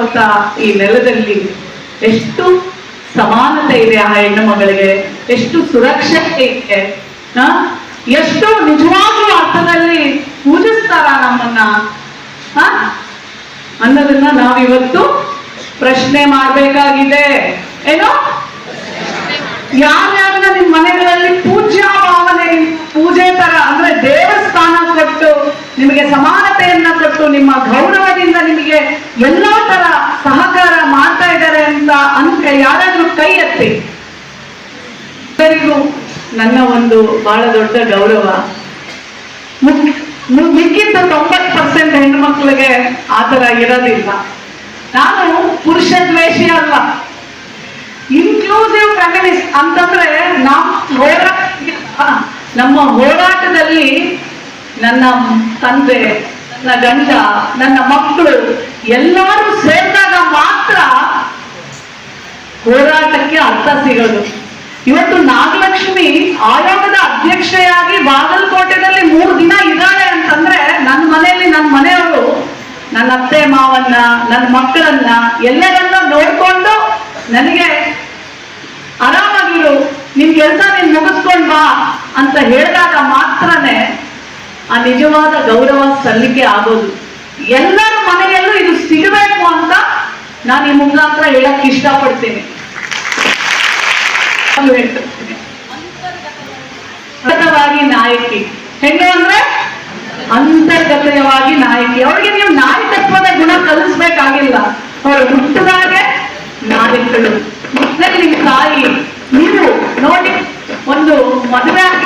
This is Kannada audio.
ಇರುವಂತ ಈ ನೆಲದಲ್ಲಿ ಎಷ್ಟು ಸಮಾನತೆ ಇದೆ ಆ ಹೆಣ್ಣು ಮಗಳಿಗೆ, ಎಷ್ಟು ಸುರಕ್ಷತೆ ಇದೆ? ಎಷ್ಟು ನಿಜವಾಗ್ಲೂ ಅರ್ಥದಲ್ಲಿ ಪೂಜಿಸ್ತಾರ ನಮ್ಮನ್ನ? ಅನ್ನೋದನ್ನ ನಾವಿವತ್ತು ಪ್ರಶ್ನೆ ಮಾಡ್ಬೇಕಾಗಿದೆ ಏನೋ ಯಾರ್ಯಾರನ್ನ ನಿಮ್ ಮನೆಗಳಲ್ಲಿ ಪೂಜ್ಯ ಭಾವನೆ, ಪೂಜೆ ತರ, ಅಂದ್ರೆ ದೇವಸ್ಥಾನ ಕೊಟ್ಟು ನಿಮಗೆ ಸಮಾನತೆಯನ್ನ ಕೊಟ್ಟು ನಿಮ್ಮ ಗೌರವದಿಂದ ನಿಮಗೆ ಎಲ್ಲಾ ತರ ಸಹಕಾರ ಮಾಡ್ತಾ ಇದ್ದಾರೆ ಅಂತ ಅಂತ ಯಾರಾದ್ರೂ ಕೈ ಎಲ್ಲರಿಗೂ ನನ್ನ ಒಂದು ಬಹಳ ದೊಡ್ಡ ಗೌರವ. ಮಿಕ್ಕಿದ್ದ ತೊಂಬತ್ ಪರ್ಸೆಂಟ್ ಹೆಣ್ಮಕ್ಳಿಗೆ ಆತರ ಆ ಇರೋದಿಲ್ಲ. ನಾನು ಪುರುಷ ದ್ವೇಷಿ ಅಲ್ಲ. ಇನ್ಕ್ಲೂಸಿವ್ ಫೆಮಿನಿಸ್ಟ್ ಅಂತಂದ್ರೆ ನಾವು ಹೋರಾಟ ನಮ್ಮ ಹೋರಾಟದಲ್ಲಿ ನನ್ನ ತಂದೆ, ನನ್ನ ಗಂಡ, ನನ್ನ ಮಕ್ಕಳು ಎಲ್ಲರೂ ಸೇರಿದಾಗ ಮಾತ್ರ ಅರ್ಥ ಸಿಗೋದು. ಇವತ್ತು ನಾಗಲಕ್ಷ್ಮಿ ಆಯೋಗದ ಅಧ್ಯಕ್ಷೆಯಾಗಿ ಬಾಗಲಕೋಟೆದಲ್ಲಿ ಮೂರು ದಿನ ಇದ್ದಾಳೆ ಅಂತಂದ್ರೆ ನನ್ನ ಮನೆಯಲ್ಲಿ ನನ್ನ ಮನೆಯವರು, ನನ್ನ ಅತ್ತೆ ಮಾವನ್ನ ನನ್ನ ಮಕ್ಕಳನ್ನ ಎಲ್ಲರನ್ನ ನೋಡ್ಕೊಂಡು ನನಗೆ ಆರಾಮಾಗಿರು, ನಿನ್ ಕೆಲಸ ನೀನ್ ಮುಗಿಸ್ಕೊಂಡ್ ಬಾ ಅಂತ ಹೇಳಿದಾಗ ಮಾತ್ರನೇ ಆ ನಿಜವಾದ ಗೌರವ ಸಲ್ಲಿಕೆ ಆಗೋದು. ಎಲ್ಲರ ಮನೆಯಲ್ಲೂ ಇದು ಸಿಗಬೇಕು ಅಂತ ನಾನು ಈ ಮುಖಾಂತರ ಹೇಳಕ್ ಇಷ್ಟಪಡ್ತೀನಿ. ಅಂತರ್ಗತವಾಗಿ ನಾಯಕಿ. ಹೆಂಗ ಅಂದ್ರೆ? ಅಂತರ್ಗತವಾಗಿ ನಾಯಕಿ. ಅವ್ರಿಗೆ ನೀವು ನಾಯಕತ್ವದ ಗುಣ ಕಲಿಸ್ಬೇಕಾಗಿಲ್ಲ. ಅವರು ಹುಟ್ಟದಾಗೆ ನಾಯಕರು. ಮುಟ್ಟಲ್ಲಿ ನಿಮ್ ತಾಯಿ, ನೀವು ನೋಡಿ, ಒಂದು ಮದುವೆ